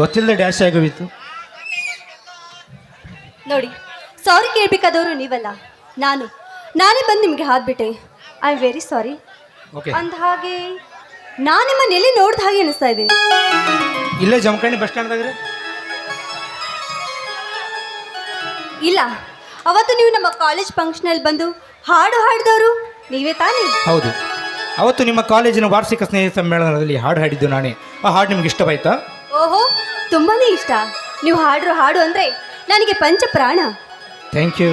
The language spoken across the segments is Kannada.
ಗೊತ್ತಿಲ್ಲದೆ ಡ್ಯಾಶ್ ಆಗೋಯಿತು. ನೋಡಿ ಸಾರಿ ಕೇಳಬೇಕಾದವರು ನೀವಲ್ಲ ನಾನು. ನಾನೇ ಬಂದು ನಿಮಗೆ ಹಾದ್ಬಿಟ್ಟೆ I am very sorry okay ಅಂದ ಹಾಗೆ ನಾನು ನಿಮ್ಮ ನೆಲೆ ನೋಡ್ದ ಹಾಗೆ ಅನಿಸ್ತಾ ಇದೆ. ಇಲ್ಲೇ ಜಮಖಂಡಿ ಬಸ್ ಸ್ಟ್ಯಾಂಡ್ದಾಗ್ರೆ ಇಲ್ಲ ಅವತ್ತು ನೀವು ನಮ್ಮ ಕಾಲೇಜ್ ಫಂಕ್ಷನಲ್ಲಿ ಬಂದು ಹಾಡು ಹಾಡಿದವರು ನೀವೇ ತಾನೇ? ಹೌದು. ಅವತ್ತು ನಿಮ್ಮ ಕಾಲೇಜಿನ ವಾರ್ಷಿಕ ಸ್ನೇಹ ಸಮ್ಮೇಳನದಲ್ಲಿ ಹಾಡು ಹಾಡಿದ್ದು ನಾನೇ. ಆ ಹಾಡು ನಿಮ್ಗೆ ಇಷ್ಟವಾಯ್ತಾ? ಓಹೋ ತುಂಬಾನೇ ಇಷ್ಟ. ನೀವು ಹಾಡ್ರು ಹಾಡು ಅಂದರೆ ನನಗೆ ಪಂಚ ಪ್ರಾಣ ಥ್ಯಾಂಕ್ ಯು.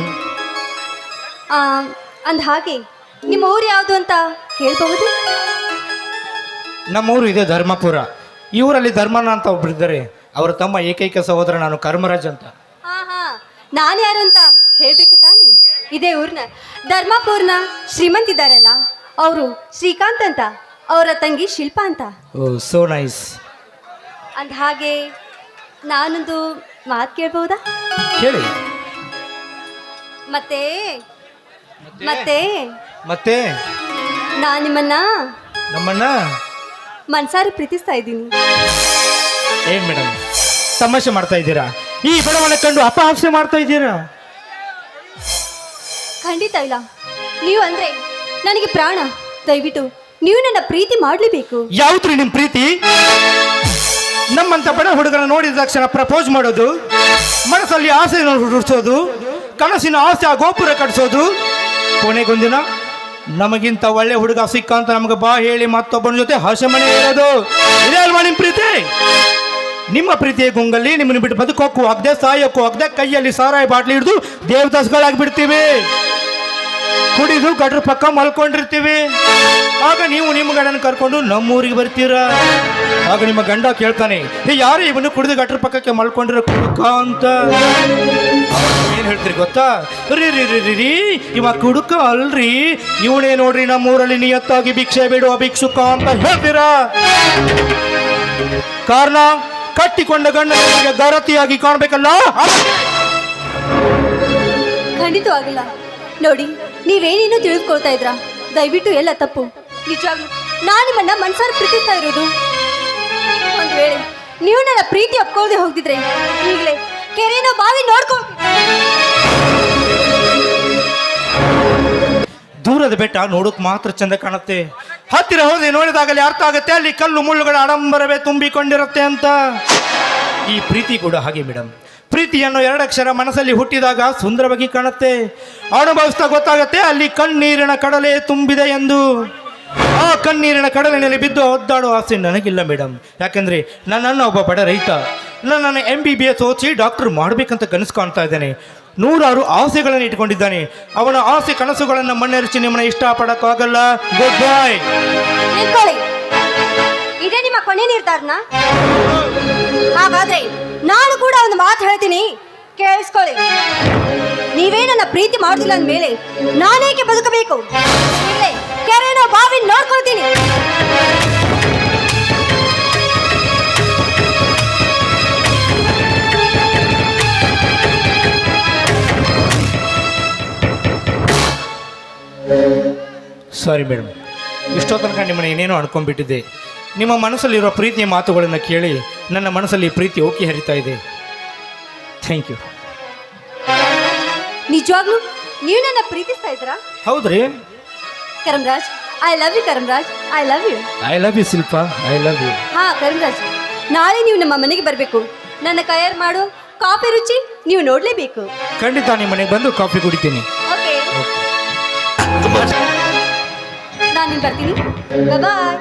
ಅಂದ ಹಾಗೆ ನಿಮ್ಮ ಊರು ಯಾವುದು ಅಂತ ಕೇಳಬಹುದು ನಮ್ಮೂರು ಇದೆ ಧರ್ಮಪುರ. ಈ ಊರಲ್ಲಿ ಧರ್ಮನ ಅಂತ ಒಬ್ಬರಿದ್ದಾರೆ ಅವರ ತಮ್ಮ ಏಕೈಕ ಸಹೋದರ ನಾನು ಕರ್ಮರಾಜ್ ಅಂತ. ಹಾ ಹಾ ನಾನು ಯಾರು ಅಂತ ಹೇಳಬೇಕು ತಾನೇ? ಇದೇ ಊರ್ನ ಧರ್ಮಪುರ್ನ ಶ್ರೀಮಂತ ಇದ್ದಾರಲ್ಲ ಅವರು ಶ್ರೀಕಾಂತ್ ಅಂತ ಅವರ ತಂಗಿ ಶಿಲ್ಪಾ ಅಂತ. ಓ ಸೋ ನೈಸ್ ಅಂದ ಹಾಗೆ ನಾನೊಂದು ಮಾತು ಕೇಳ್ಬಹುದಾ ಕೇಳಿ. ಮತ್ತೆ? ಮತ್ತೆ? ಮತ್ತೆ? ನಾನು ನಿಮ್ಮನ್ನ ನಮ್ಮನ್ನ? ಮನ್ಸಾರಿ ಪ್ರೀತಿಸ್ತಾ ಇದ್ದೀನಿ. ಏನ್ ಮೇಡಮ್ ತಮಾಷೆ ಮಾಡ್ತಾ ಇದ್ದೀರಾ? ಈ ಬಡವನ ಕಂಡು ಅಪಹಾಸ್ಯ ಮಾಡ್ತಾ ಇದ್ದೀರಾ? ಖಂಡಿತ ಇಲ್ಲ. ನೀವು ಅಂದ್ರೆ ನನಗೆ ಪ್ರಾಣ. ದಯವಿಟ್ಟು ನೀವು ನನ್ನ ಪ್ರೀತಿ ಮಾಡಲೇಬೇಕು. ಯಾವ್ದ್ರಿ ನಿಮ್ ಪ್ರೀತಿ? ನಮ್ಮಂತ ಬಡ ಹುಡುಗನ ನೋಡಿದ ತಕ್ಷಣ ಪ್ರಪೋಸ್ ಮಾಡೋದು, ಮನಸ್ಸಲ್ಲಿ ಆಸೆಯನ್ನು ಹುಟ್ಟಿಸೋದು ಕನಸಿನ ಆಸೆ ಆ ಗೋಪುರ ಕಟ್ಸೋದು. ಕೊನೆಗೊಂದಿನ ನಮಗಿಂತ ಒಳ್ಳೆ ಹುಡುಗ ಸಿಕ್ಕ ಅಂತ ನಮಗೆ ಬಾ ಹೇಳಿ ಮತ್ತೊಬ್ಬನ ಜೊತೆ ಹಸೆಮಣೆ ಹೇಳೋದು ಇದೇ ಅಲ್ವಾ ನಿಮ್ಮ ಪ್ರೀತಿ? ನಿಮ್ಮ ಪ್ರೀತಿಯ ಗುಂಗಲ್ಲಿ ನಿಮ್ಮನ್ನು ಬಿಟ್ಟು ಬದುಕೋಕ್ಕೂ ಆಗದೆ, ಸಾಯೋಕ್ಕೂ ಆಗದೆ, ಕೈಯಲ್ಲಿ ಸಾರಾಯಿ ಬಾಟ್ಲಿ ಹಿಡಿದು ದೇವದಾಸ್ಗಳಾಗಿ ಬಿಡ್ತೀವಿ ಕುಡಿದು ಗಡ್ರ ಪಕ್ಕ ಮಲ್ಕೊಂಡಿರ್ತೀವಿ. ಆಗ ನೀವು ನಿಮ್ಮ ಗಂಡನ ಕರ್ಕೊಂಡು ನಮ್ಮೂರಿಗೆ ಬರ್ತೀರಾ? ಆಗ ನಿಮ್ಮ ಗಂಡ ಕೇಳ್ತಾನೆ, ಏ, ಯಾರು ಇವನು ಕುಡಿದು ಗಟ್ರ ಪಕ್ಕಕ್ಕೆ ಮಲ್ಕೊಂಡಿರೋ ಕುಡುಕ ಅಂತ? ಏನು ಹೇಳ್ತೀರಿ ಗೊತ್ತಾ? ರೀ ರೀ ರೀ ರೀ ರೀ, ಇವ ಕುಡುಕ ಅಲ್ರಿ. ಇವನೇ ನೋಡ್ರಿ ನಮ್ಮೂರಲ್ಲಿ ನಿಯತ್ತಾಗಿ ಭಿಕ್ಷೆ ಬಿಡುವ ಭಿಕ್ಷುಕ ಅಂತ ಹೇಳ್ತೀರಾ? ಕಾರಣ, ಕಟ್ಟಿಕೊಂಡ ಗಂಡನಿಗೆ ಗರತಿಯಾಗಿ ಕಾಣ್ಬೇಕಲ್ಲ? ಖಂಡಿತವಾಗಿಲ್ಲ ನೋಡಿ ನೀವೇನೇನೋ ತಿಳಿದುಕೊಳ್ತಾ ಇದ್ರ? ದಯವಿಟ್ಟು ಎಲ್ಲ ತಪ್ಪು. ನಿಜವಾಗ್ಲು, ನಾನು ನಿಮ್ಮನ್ನ ಮನ್ಸಾರ ಪ್ರೀತಿಸ್ತಾ ಇರೋದು. ಒಂದು ವೇಳೆ ನೀವು ನನ್ನ ಪ್ರೀತಿ ಒಪ್ಕೊಳ್ಳದೆ ಹೋಗ್ತಿದ್ರೆ ಈಗಲೇ ಕೆರೆನೋ ಬಾವಿ ನೋಡ್ಕೊ ದೂರದ ಬೆಟ್ಟ ನೋಡೋಕ್ ಮಾತ್ರ ಚಂದ ಕಾಣುತ್ತೆ. ಹತ್ತಿರ ಹೋದ್ರೆ ನೋಡಿದಾಗಲೇ ಅರ್ಥ ಆಗುತ್ತೆ, ಅಲ್ಲಿ ಕಲ್ಲು ಮುಳ್ಳುಗಳ ಆಡಂಬರವೇ ತುಂಬಿಕೊಂಡಿರುತ್ತೆ ಅಂತ. ಈ ಪ್ರೀತಿ ಕೂಡ ಹಾಗೆ ಮೇಡಮ್ ಪ್ರೀತಿಯನ್ನು ಎರಡಕ್ಷರ ಮನಸ್ಸಲ್ಲಿ ಹುಟ್ಟಿದಾಗ ಸುಂದರವಾಗಿ ಕಾಣುತ್ತೆ. ಅನುಭವಿಸ್ತಾ ಗೊತ್ತಾಗತ್ತೆ ಅಲ್ಲಿ ಕಣ್ಣೀರಿನ ಕಡಲೆ ತುಂಬಿದೆ ಎಂದು. ಆ ಕಣ್ಣೀರಿನ ಕಡಲಿನಲ್ಲಿ ಬಿದ್ದು ಒದ್ದಾಡೋ ಆಸೆ ನನಗಿಲ್ಲ ಮೇಡಮ್ ಯಾಕಂದ್ರೆ ನನ್ನನ್ನು ಒಬ್ಬ ಬಡ ರೈತ. ನನ್ನನ್ನು ಎಂ ಬಿ ಬಿ ಎಸ್ ಓದಿಸಿ ಡಾಕ್ಟರ್ ಮಾಡಬೇಕಂತ ಕನಸು ಕಾಣ್ತಾ ಇದ್ದಾನೆ. ನೂರಾರು ಆಸೆಗಳನ್ನು ಇಟ್ಕೊಂಡಿದ್ದಾನೆ ಅವನ ಆಸೆ ಕನಸುಗಳನ್ನು ಮಣ್ಣೆರಚಿ ನಿಮ್ಮನ್ನ ಇಷ್ಟಪಡಕ್ಕಾಗಲ್ಲ. ಗುಡ್ ಬೈ ಇದೇ ನಿಮ್ಮ ಕೊನೆ ನಿರ್ಧಾರನ? ಹಾಗಾದ್ರೆ ನಾನು ಕೂಡ ಒಂದು ಮಾತು ಹೇಳ್ತೀನಿ. ಕೇಳಿಸ್ಕೊಳ್ಳಿ. ನೀವೇ ನನ್ನ ಪ್ರೀತಿ ಮಾಡುದಿಲ್ಲ ಅಂದ್ಮೇಲೆ ನಾನೇಕೆ ಬದುಕಬೇಕು? ಕೆರೆನೋ ಬಾವಿ ನೋಡ್ಕೊಳ್ತೀನಿ. ಸಾರಿ ಮೇಡಮ್ ಇಷ್ಟೋ ತನಕ ನಿಮ್ಮನ್ನ ಏನೇನೋ ಅನ್ಕೊಂಡ್ಬಿಟ್ಟಿದ್ದೆ. ನಿಮ್ಮ ಮನಸ್ಸಲ್ಲಿರೋ ಪ್ರೀತಿಯ ಮಾತುಗಳನ್ನು ಕೇಳಿ ನನ್ನ ಮನಸ್ಸಲ್ಲಿ ಪ್ರೀತಿ ಓಕೆ ಹರಿತಾ ಇದೆ. ಥ್ಯಾಂಕ್ ಯು ನಿಜವಾಗ್ಲೂ ನೀವು ನನ್ನ ಪ್ರೀತಿಸ್ತಾ ಇದ್ದೀರಾ? ಹೌದ್ರಿ. Karamraj I love you Karamraj I love you I love you Shilpa. I love you ಹಾ ಕರಂರಾಜ್ ನಾಳೆ ನೀವು ನಮ್ಮ ಮನೆಗೆ ಬರಬೇಕು. ನನ್ನ ಕೈಯಾರು ಮಾಡು ಕಾಫಿ ರುಚಿ ನೀವು ನೋಡಲೇಬೇಕು. ಖಂಡಿತ ನಿಮ್ಮ ಮನೆಗೆ ಬಂದು ಕಾಫಿ ಕುಡಿತೀನಿ. ಓಕೆ ನಾನು ಬರ್ತೀನಿ. ಬಾಯ್